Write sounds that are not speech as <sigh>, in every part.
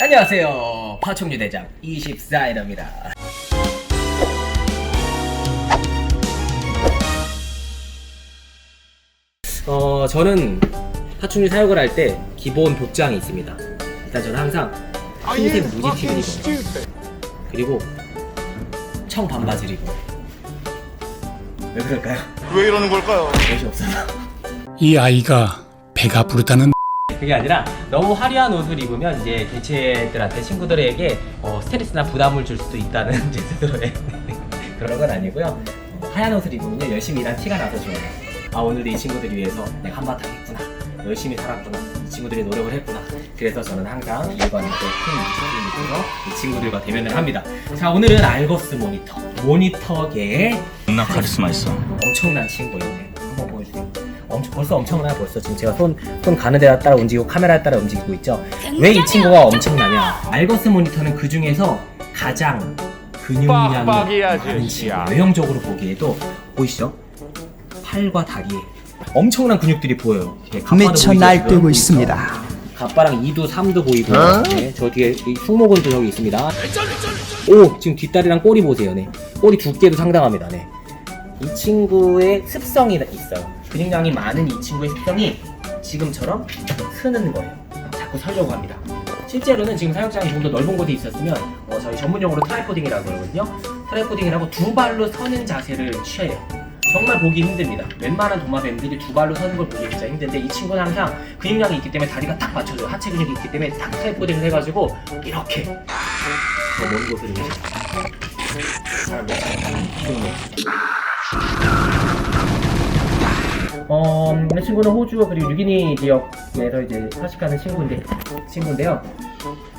안녕하세요. 파충류 대장 24일입니다. 어, 저는 파충류 사육을 할 때 기본 복장이 있습니다. 일단 저는 항상 흰색 무지티를 입어요. 그리고 청 반바지를 입어요. 왜 그럴까요? 왜 이러는 걸까요? 옷이 없어서. 이 아이가 배가 부르다는 그게 아니라 너무 화려한 옷을 입으면 이제 개체들한테 친구들에게 어, 스트레스나 부담을 줄 수도 있다는 <laughs> 제 스스로의 <laughs> 그런 건 아니고요. 어, 하얀 옷을 입으면 열심히 일한 티가 나서 좋아요. 아 오늘도 이 친구들을 위해서 내가 한바탕 했구나. 열심히 살았구나. 이 친구들이 노력을 했구나. 그래서 저는 항상 큰 위치를 입어서 이 친구들과 대면을 합니다. 자 오늘은 알거스 모니터. 모니터계의 존나 카리스마 있어. 엄청난 친구예요. 엄청, 벌써 엄청나 벌써 지금 제가 손, 손 가는 데에 따라 움직이고 카메라에 따라 움직이고 있죠. 왜 이 친구가 엄청나냐? 알거스 모니터는 그 중에서 가장 근육량이 많은 친구. 외형적으로 보기에도 보이시죠? 팔과 다리에 엄청난 근육들이 보여요. 미쳐 날뛰고? 있습니다. 갑바랑 2도 3도 보이고 네, 저 뒤에 이 승모근도 저기 있습니다. 오 지금 뒷다리랑 꼬리 보세요. 네. 꼬리 두께도 상당합니다. 네. 이 친구의 습성이 있어요. 근육량이 많은 이 친구의 습성이 지금처럼 쓰는 거예요. 자꾸 서려고 합니다. 실제로는 지금 사육장이 좀더 넓은 곳에 있었으면 어, 저희 전문용어로 트라이포딩이라고 그러거든요. 트라이포딩이라고 두 발로 서는 자세를 취해요. 정말 보기 힘듭니다. 웬만한 도마뱀들이 두 발로 서는 걸 보기 진짜 힘든데 이 친구는 항상 근육량이 있기 때문에 다리가 딱 맞춰져요. 하체 근육이 있기 때문에 딱 트라이포딩을 해가지고 이렇게 저먼 곳을 이렇게 사람들 어, 이 친구는 호주 그리고 뉴기니 지역에서 이제 서식하는 친구인데 친구인데요.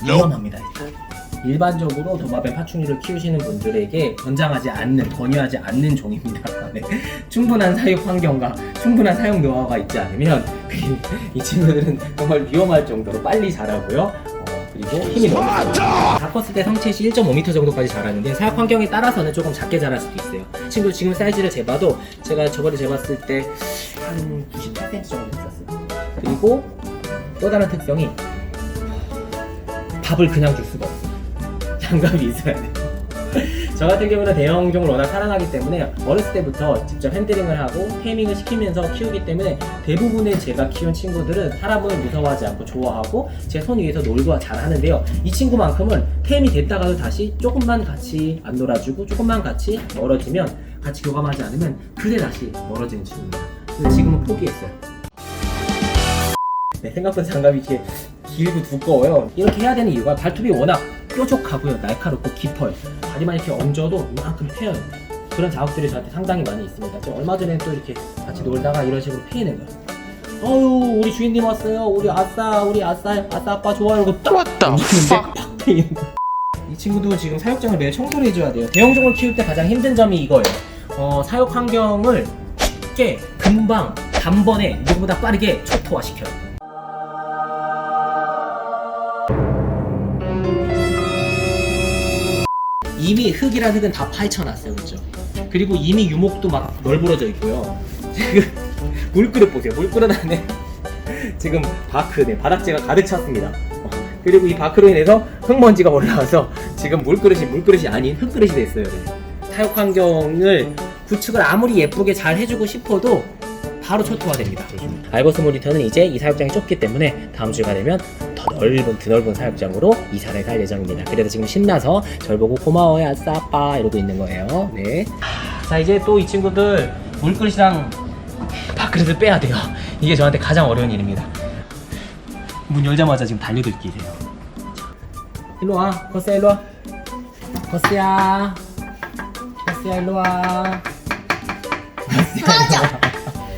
위험합니다. 일단. 일반적으로 도마뱀 파충류를 키우시는 분들에게 권장하지 않는, 권유하지 않는 종입니다. <laughs> 네. 충분한 사육 환경과 충분한 사육 노하우가 있지 않으면 <laughs> 이 친구들은 정말 위험할 정도로 빨리 자라고요. 어, 그리고 힘이 세요. 다 컸을 때 성체시 1.5m 정도까지 자라는데 사육 환경에 따라서는 조금 작게 자랄 수도 있어요. 친구 지금 사이즈를 재봐도 제가 저번에 재봤을 때 한 98cm 정도 됐었어요. 그리고 또 다른 특성이 밥을 그냥 줄 수가 없어요. <laughs> 장갑이 있어야 돼요. <laughs> 저 같은 경우는 대형 종을 워낙 사랑하기 때문에 어렸을 때부터 직접 핸들링을 하고 테이밍을 시키면서 키우기 때문에 대부분의 제가 키운 친구들은 사람을 무서워하지 않고 좋아하고 제 손 위에서 놀고 잘 하는데요. 이 친구만큼은 테이밍이 됐다가도 다시 조금만 같이 안 놀아주고 조금만 같이 멀어지면 같이 교감하지 않으면 그래 다시 멀어지는 친구입니다. 지금은 포기했어요. 네, 생각보다 장갑이 이렇게 길고 두꺼워요. 이렇게 해야 되는 이유가 발톱이 워낙 뾰족하고요. 날카롭고 깊어요. 다리만 이렇게 얹어도 이만큼 패여요. 그런 자국들이 저한테 상당히 많이 있습니다. 저 얼마 전에 또 이렇게 같이 놀다가 이런 식으로 패이는 거예요. 어유 우리 주인님 왔어요. 우리 아싸, 우리 아싸, 아싸 아빠 좋아요. 이러고 딱 얹었는데 팍 패이는 거예요. 이 친구도 지금 사육장을 매일 청소를 해줘야 돼요. 대형종을 키울 때 가장 힘든 점이 이거예요. 어, 사육 환경을 쉽게 금방 단번에 누구보다 빠르게 초토화시켜요. 이미 흙이란 흙은 다 파헤쳐놨어요, 그렇죠? 그리고 이미 유목도 막 널브러져 있고요. 지금 <laughs> 물그릇 보세요. 물그릇 안에 <laughs> 지금 바크, 네, 바닥재가 가득 찼습니다. 어, <laughs> 그리고 이 바크로 인해서 흙먼지가 올라와서 지금 물그릇이 물그릇이 아닌 흙그릇이 됐어요. 네. 사육 환경을 구축을 아무리 예쁘게 잘 해주고 싶어도 바로 초토화됩니다. 알고스 모니터는 이제 이 사육장이 좁기 때문에 다음 주가 되면 더 넓은 드넓은 사육장으로 이사를 갈 예정입니다. 그래서 지금 신나서 절 보고 고마워요 아싸 아빠 이러고 있는 거예요. 네. 자 이제 또 이 친구들 물그릇이랑 밥그릇을 빼야 돼요. 이게 저한테 가장 어려운 일입니다. 문 열자마자 지금 달려들기세요. 일로 와, 거스야 일로 와. 거스야, 거스야 일로 와.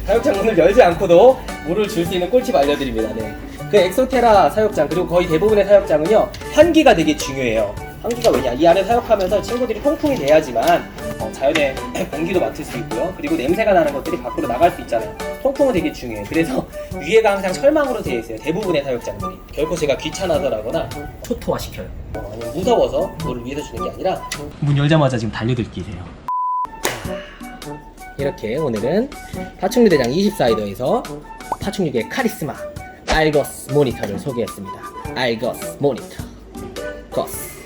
사육장 문을 열지 않고도 물을 줄 수 있는 꿀팁 알려드립니다. 네. 그 엑소테라 사육장 그리고 거의 대부분의 사육장은요 환기가 되게 중요해요. 환기가 왜냐? 이 안에 사육하면서 친구들이 통풍이 돼야지만 어, 자연의 <clears throat> 공기도 맡을 수 있고요. 그리고 냄새가 나는 것들이 밖으로 나갈 수 있잖아요. 통풍은 되게 중요해요. 그래서 <laughs> 위에가 항상 철망으로 되어 있어요. 대부분의 사육장들이. 결코 제가 귀찮아서라거나 초토화 시켜요. 어, 무서워서 물을 위에서 주는 게 아니라 문 열자마자 지금 달려들 기세요. 이렇게 오늘은 파충류 대장 24이더에서 파충류계 카리스마 알거스 모니터를 소개했습니다. 알거스 모니터. 포커스